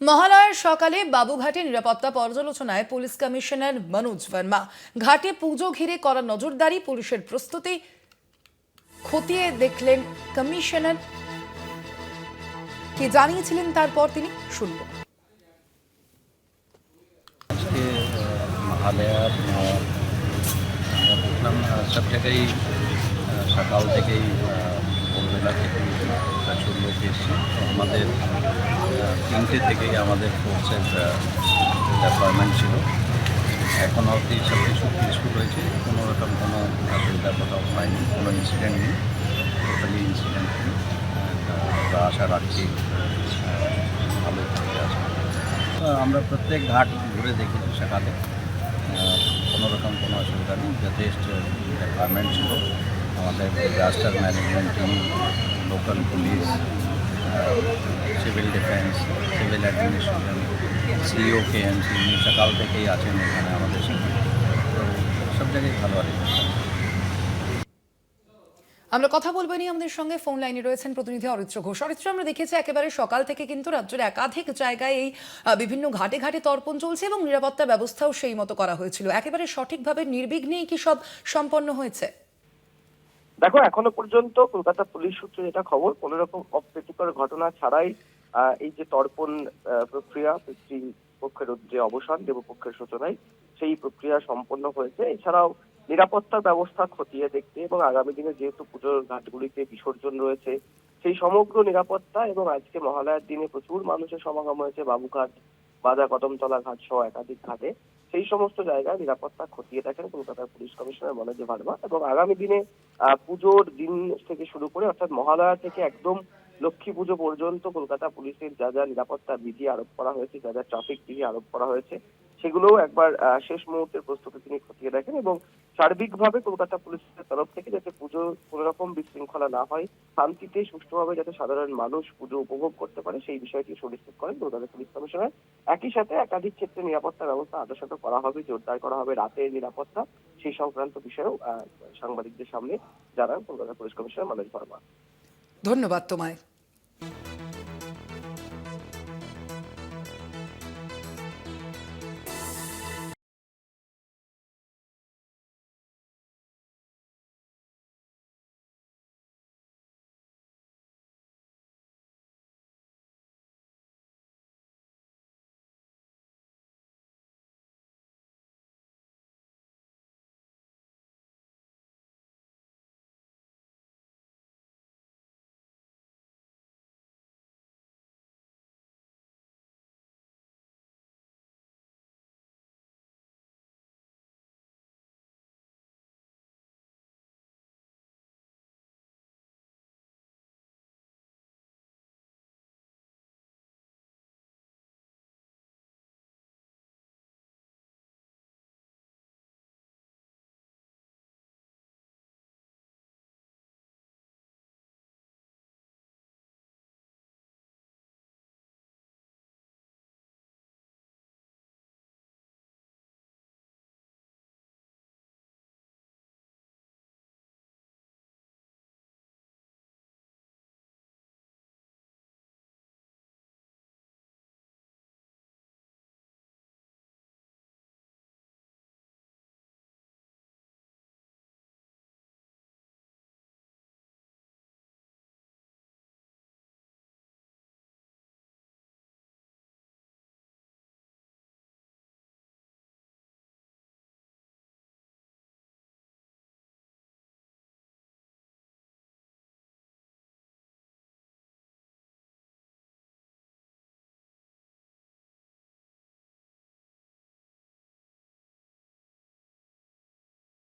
মহালয়ার সকালে বাবুঘাটে নিরাপত্তা পর্যালোচনায় পুলিশ কমিশনার মনোজ ভার্মা। ঘাটে পুজো ঘিরে করা নজরদারি পুলিশের প্রস্তুতি। খতিয়ে দেখলেন কমিশনার। কি জানিয়েছিলেন তারপর তিনি শুনব। সব জায়গায় সকাল থেকেই ভোরবেলা থেকে প্রচুর লোক এসছে। আমাদের তিনটে থেকেই আমাদের ফোর্সের ডেপ্লয়মেন্ট ছিল। এখন অবধি সব কিছু পিসফুল হয়েছে। কোনো রকম কোনো অসুবিধা কোথাও হয়নি কোনো ইনসিডেন্ট নেই। টোটালি ইনসিডেন্ট নেই। আমরা আশা রাখছি ভালো থাকবে আশা আমরা প্রত্যেক ঘাট ঘুরে দেখেছি আহ, কোনো রকম কোনো অসুবিধা নেই। যথেষ্ট রিকোয়ারমেন্ট ছিল। আমাদের disaster management team local police civil defence civil administration CEO K MC সকাল থেকেই আছেন এখানে আমাদের সাথে। তো সব জায়গায় ভালো আছে। আমরা কথা বলব নিয়ে। আমাদের সঙ্গে ফোন লাইনে রয়েছেন প্রতিনিধি অরিত্র ঘোষ। অরিত্র, আমরা দেখেছি একেবারে সকাল থেকে কিন্তু রাজ্যের একাধিক জায়গায় এই বিভিন্ন ঘাটে ঘাটে তর্পণ চলছে এবং নিরাপত্তা ব্যবস্থাও সেই মতো করা হয়েছিল। একেবারে সঠিকভাবে নির্বিঘ্নেই কি সব সম্পন্ন হয়েছে? দেখো, এখনও পর্যন্ত কলকাতা পুলিশ সূত্রে যেটা খবর, কোন রকম অপ্রীতিকর ঘটনা ছাড়াই এই যে তর্পণ প্রক্রিয়া পিতৃপক্ষের যে অবসান, দেবপক্ষের সূচনায় সেই প্রক্রিয়া সম্পন্ন হয়েছে। এছাড়াও নিরাপত্তার ব্যবস্থা খতিয়ে দেখতে এবং আগামী দিনে যেহেতু পুজোর ঘাটগুলিতে বিসর্জন রয়েছে, সেই সমগ্র নিরাপত্তা এবং আজকে মহালয়ার দিনে প্রচুর মানুষের সমাগম হয়েছে, বাবুঘাট, বাজার, কদমতলা ঘাট সহ একাধিক ঘাটে। সেই সমস্ত জায়গায় নিরাপত্তা খতিয়ে দেখেন কলকাতার পুলিশ কমিশনার মনোজ ভার্মা এবং আগামী দিনে পুজোর দিন থেকে শুরু করে অর্থাৎ মহালয়া থেকে একদম লক্ষ্মী পুজো পর্যন্ত কলকাতা পুলিশের যা যা নিরাপত্তা বিধি আরোপ করা হয়েছে, যা যা ট্রাফিক বিধি আরোপ করা হয়েছে, সেগুলোও একবার শেষ মুহূর্তের প্রস্তুতি তিনি খতিয়ে দেখেন এবং সার্বিকভাবে কলকাতা পুলিশের তরফ থেকে যাতে পুজো কোনো রকম বিশৃঙ্খলা না হয়, শান্তিতে, সুষ্ঠুভাবে যাতে সাধারণ মানুষ পুজো উপভোগ করতে পারে, সেই বিষয়টি সুনিশ্চিত করেন কলকাতা পুলিশ কমিশনার। একই সাথে একাধিক ক্ষেত্রে নিরাপত্তা ব্যবস্থা আদর্শত করা হবে, জোরদার করা হবে রাতের নিরাপত্তা, সেই সংক্রান্ত বিষয়েও সাংবাদিকদের সামনে জানান কলকাতা পুলিশ কমিশনার মনোজ ভার্মা ধন্যবাদ তোমায়।